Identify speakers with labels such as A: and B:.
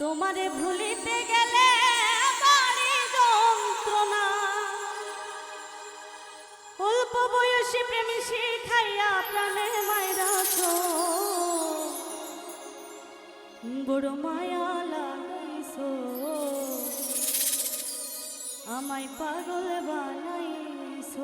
A: তোমারে ভুলিতে গেলে যন্ত্রণা। অল্প বয়সী প্রেমী শিখাইয়া প্রাণে মায়েরাছ বড় মায়া লাগাইছ। আমায় পাগল বানাইছ।